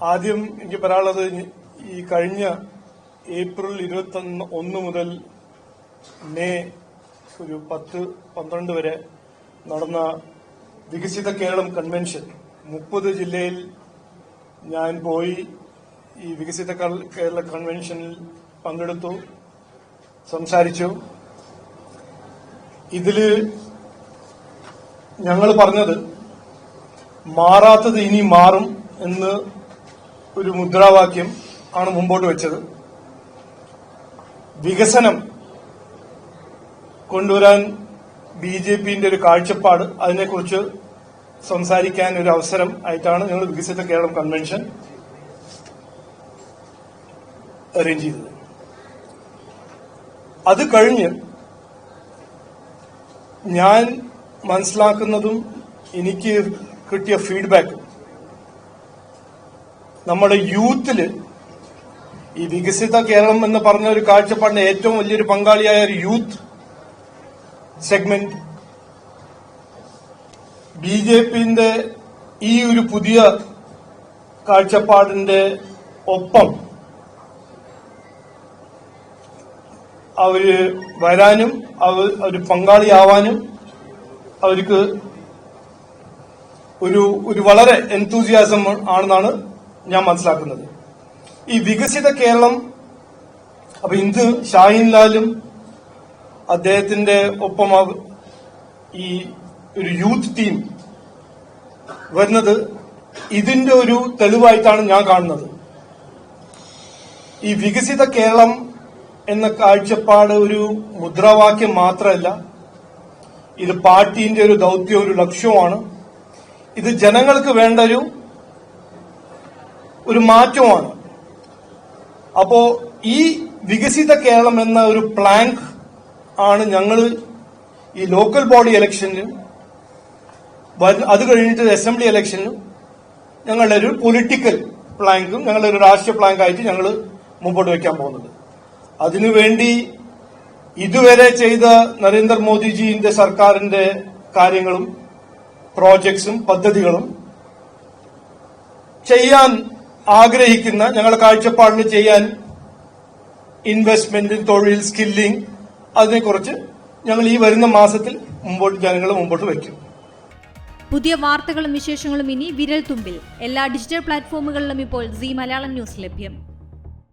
ആദ്യം എനിക്ക് പറയാനുള്ളത് ഈ കഴിഞ്ഞ ഏപ്രിൽ ഇരുപത്തി ഒന്ന് മുതൽ മെയ് ഒരു പത്ത് പന്ത്രണ്ട് വരെ നടന്ന വികസിത കേരളം കൺവെൻഷൻ മുപ്പത് ജില്ലയിൽ ഞാൻ പോയി ഈ വികസിത കേരള കൺവെൻഷനിൽ പങ്കെടുത്തു സംസാരിച്ചു. ഇതിൽ ഞങ്ങൾ പറഞ്ഞത് മാറാത്തത് ഇനി മാറും എന്ന് ഒരു മുദ്രാവാക്യം ആണ് മുമ്പോട്ട് വെച്ചത്. വികസനം കൊണ്ടുവരാൻ ബി ജെ പിന്റെ ഒരു കാഴ്ചപ്പാട് അതിനെക്കുറിച്ച് സംസാരിക്കാൻ ഒരു അവസരം ആയിട്ടാണ് ഞങ്ങൾ വികസിത കേരളം കൺവെൻഷൻ അറേഞ്ച് ചെയ്തത്. അത് കഴിഞ്ഞ് ഞാൻ മനസ്സിലാക്കുന്നതും എനിക്ക് കിട്ടിയ ഫീഡ്ബാക്ക് നമ്മുടെ യൂത്തിൽ ഈ വികസിത കേരളം എന്ന് പറഞ്ഞ ഒരു കാഴ്ചപ്പാടിന്റെ ഏറ്റവും വലിയൊരു പങ്കാളിയായ ഒരു യൂത്ത് സെഗ്മെന്റ് ബി ജെ പിന്റെ ഈ ഒരു പുതിയ കാഴ്ചപ്പാടിന്റെ ഒപ്പം അവർ വരാനും അവർ ഒരു പങ്കാളിയാവാനും അവർക്ക് ഒരു ഒരു വളരെ എൻതൂസിയാസം ആണെന്നാണ് ഞാൻ മനസ്സിലാക്കുന്നത്. ഈ വികസിത കേരളം അപ്പൊ ഇന്ന് ഷാഹിൻ ലാലും അദ്ദേഹത്തിന്റെ ഒപ്പം ഈ ഒരു യൂത്ത് ടീം വരുന്നത് ഇതിന്റെ ഒരു തെളിവായിട്ടാണ് ഞാൻ കാണുന്നത്. ഈ വികസിത കേരളം എന്ന കാഴ്ചപ്പാട് ഒരു മുദ്രാവാക്യം മാത്രമല്ല ഇത് പാർട്ടിന്റെ ഒരു ദൗത്യം ഒരു ലക്ഷ്യവുമാണ്. ഇത് ജനങ്ങൾക്ക് വേണ്ട ഒരു ഒരു മാറ്റമാണ്. അപ്പോ ഈ വികസിത കേരളം എന്ന ഒരു പ്ലാങ്ക് ആണ് ഞങ്ങൾ ഈ ലോക്കൽ ബോഡി ഇലക്ഷനിലും അത് കഴിഞ്ഞിട്ട് അസംബ്ലി ഇലക്ഷനിലും ഞങ്ങളുടെ ഒരു പൊളിറ്റിക്കൽ പ്ലാങ്കും ഞങ്ങളുടെ ഒരു രാഷ്ട്രീയ പ്ലാങ്കായിട്ട് ഞങ്ങൾ മുമ്പോട്ട് വയ്ക്കാൻ പോകുന്നത് അതിനുവേണ്ടി ഇതുവരെ ചെയ്ത നരേന്ദ്രമോദിജിന്റെ സർക്കാരിന്റെ കാര്യങ്ങളും പ്രോജക്ട്സും പദ്ധതികളും ചെയ്യാൻ ആഗ്രഹിക്കുന്ന ഞങ്ങളുടെ കാഴ്ചപ്പാടിന് ചെയ്യാൻ ഇൻവെസ്റ്റ്മെന്റ് തൊഴിൽ സ്കില്ലിംഗ് അതിനെക്കുറിച്ച് ഞങ്ങൾ ഈ വരുന്ന മാസത്തിൽ മുമ്പോട്ട് ജനങ്ങൾ മുമ്പോട്ട് വയ്ക്കും. പുതിയ വാർത്തകളും വിശേഷങ്ങളും ഇനി വിരൽ തുമ്പിൽ എല്ലാ ഡിജിറ്റൽ പ്ലാറ്റ്ഫോമുകളിലും ഇപ്പോൾ സി മലയാളം ന്യൂസ് ലഭ്യം.